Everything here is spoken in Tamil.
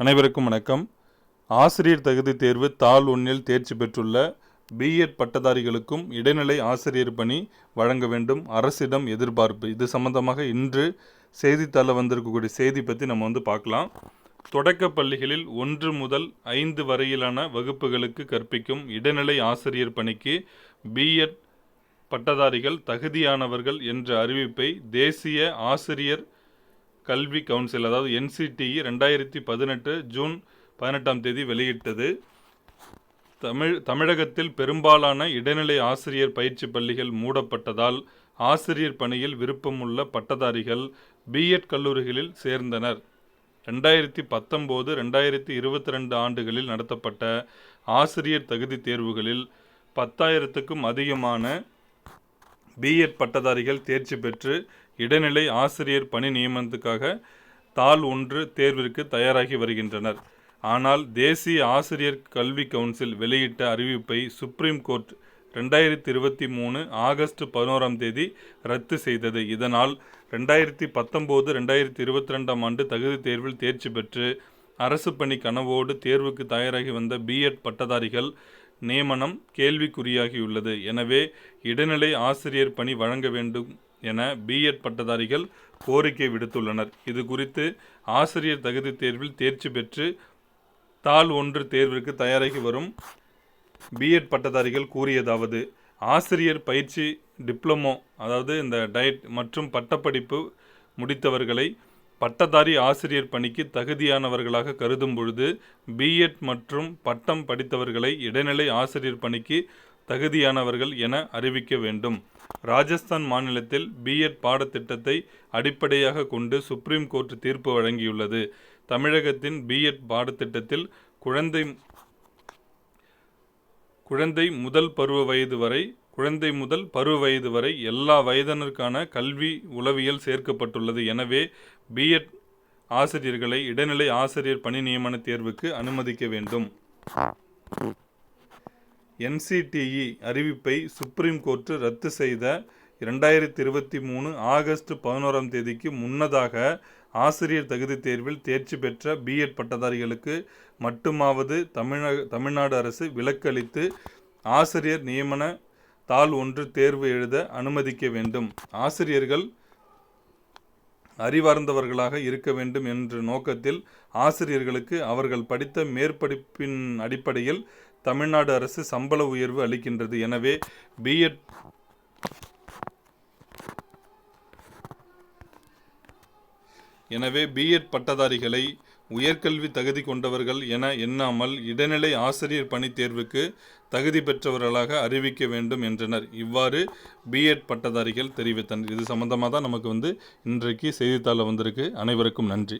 அனைவருக்கும் வணக்கம். ஆசிரியர் தகுதி தேர்வு தாள் ஒன்றில் தேர்ச்சி பெற்றுள்ள பிஎட் பட்டதாரிகளுக்கும் இடைநிலை ஆசிரியர் பணி வழங்க வேண்டும். அரசிடம் எதிர்பார்ப்பு. இது சம்பந்தமாக இன்று செய்தித்தாளில் வந்திருக்கக்கூடிய செய்தி பற்றி நம்ம வந்து பார்க்கலாம். தொடக்க பள்ளிகளில் ஒன்று முதல் ஐந்து வரையிலான வகுப்புகளுக்கு கற்பிக்கும் இடைநிலை ஆசிரியர் பணிக்கு பிஎட் பட்டதாரிகள் தகுதியானவர்கள் என்ற அறிவிப்பை தேசிய ஆசிரியர் கல்வி கவுன்சில் அதாவது என்சிடிஇ ரெண்டாயிரத்தி பதினெட்டு ஜூன் பதினெட்டாம் தேதி வெளியிட்டது. தமிழ் தமிழகத்தில் பெரும்பாலான இடைநிலை ஆசிரியர் பயிற்சி பள்ளிகள் மூடப்பட்டதால் ஆசிரியர் பணியில் விருப்பமுள்ள பட்டதாரிகள் பிஎட் கல்லூரிகளில் சேர்ந்தனர். ரெண்டாயிரத்தி பத்தொம்போது ரெண்டாயிரத்தி இருபத்தி ரெண்டு ஆண்டுகளில் நடத்தப்பட்ட ஆசிரியர் தகுதி தேர்வுகளில் பத்தாயிரத்துக்கும் அதிகமான பிஎட் பட்டதாரிகள் தேர்ச்சி பெற்று இடைநிலை ஆசிரியர் பணி நியமனத்துக்காக தாள் ஒன்று தேர்விற்கு தயாராகி வருகின்றனர். ஆனால் தேசிய ஆசிரியர் கல்வி கவுன்சில் வெளியிட்ட அறிவிப்பை சுப்ரீம் கோர்ட் ரெண்டாயிரத்தி இருபத்தி மூணு ஆகஸ்ட் பதினோராம் தேதி ரத்து செய்தது. இதனால் ரெண்டாயிரத்தி பத்தொம்போது ரெண்டாயிரத்தி இருபத்தி ரெண்டாம் ஆண்டு தகுதி தேர்வில் தேர்ச்சி பெற்று அரசு பணி கனவோடு தேர்வுக்கு தயாராகி வந்த பிஎட் பட்டதாரிகள் நியமனம் கேள்விக்குறியாகியுள்ளது. எனவே இடைநிலை ஆசிரியர் பணி வழங்க வேண்டும் என பிஎட் பட்டதாரிகள் கோரிக்கை விடுத்துள்ளனர். இது குறித்து ஆசிரியர் தகுதி தேர்வில் தேர்ச்சி பெற்று தாள் ஒன்று தேர்விற்கு தயாராகி வரும் பிஎட் பட்டதாரிகள் கூறியதாவது ஆசிரியர் பயிற்சி டிப்ளமோ அதாவது இந்த டயட் மற்றும் பட்டப்படிப்பு முடித்தவர்களை பட்டதாரி ஆசிரியர் பணிக்கு தகுதியானவர்களாக கருதும் பொழுது பிஎட் மற்றும் பட்டம் படித்தவர்களை இடைநிலை ஆசிரியர் பணிக்கு தகுதியானவர்கள் என அறிவிக்க வேண்டும். ராஜஸ்தான் மாநிலத்தில் பிஎட் பாடத்திட்டத்தை அடிப்படையாக கொண்டு சுப்ரீம் கோர்ட் தீர்ப்பு வழங்கியுள்ளது. தமிழகத்தின் பிஎட் பாடத்திட்டத்தில் குழந்தை குழந்தை முதல் பருவ வயது வரை குழந்தை முதல் பருவ வயது வரை எல்லா வயதினருக்கான கல்வி உளவியல் சேர்க்கப்பட்டுள்ளது. எனவே பிஎட் ஆசிரியர்களை இடைநிலை ஆசிரியர் பணி நியமன தேர்வுக்கு அனுமதிக்க வேண்டும். என்சிடிஇ அறிவிப்பை சுப்ரீம் கோர்ட் ரத்து செய்த இரண்டாயிரத்தி இருபத்தி மூணு ஆகஸ்ட் பதினோராம் தேதிக்கு முன்னதாக ஆசிரியர் தகுதி தேர்வில் தேர்ச்சி பெற்ற பிஎட் பட்டதாரிகளுக்கு மட்டுமாவது தமிழக தமிழ்நாடு அரசு விலக்களித்து ஆசிரியர் நியமன தாள் ஒன்று தேர்வு எழுத அனுமதிக்க வேண்டும். ஆசிரியர்கள் அறிவார்ந்தவர்களாக இருக்க வேண்டும் என்ற நோக்கத்தில் ஆசிரியர்களுக்கு அவர்கள் படித்த மேற்படிப்பின் அடிப்படையில் தமிழ்நாடு அரசு சம்பள உயர்வு அளிக்கின்றது. எனவே பிஎட் எனவே பிஎட் பட்டதாரிகளை உயர்கல்வி தகுதி கொண்டவர்கள் என எண்ணாமல் இடைநிலை ஆசிரியர் பணி தேர்வுக்கு தகுதி பெற்றவர்களாக அறிவிக்க வேண்டும் என்றனர். இவ்வாறு பிஎட் பட்டதாரிகள் தெரிவித்தனர். இது சம்பந்தமாக தான் நமக்கு வந்து இன்றைக்கு செய்தித்தாளில் வந்திருக்கு. அனைவருக்கும் நன்றி.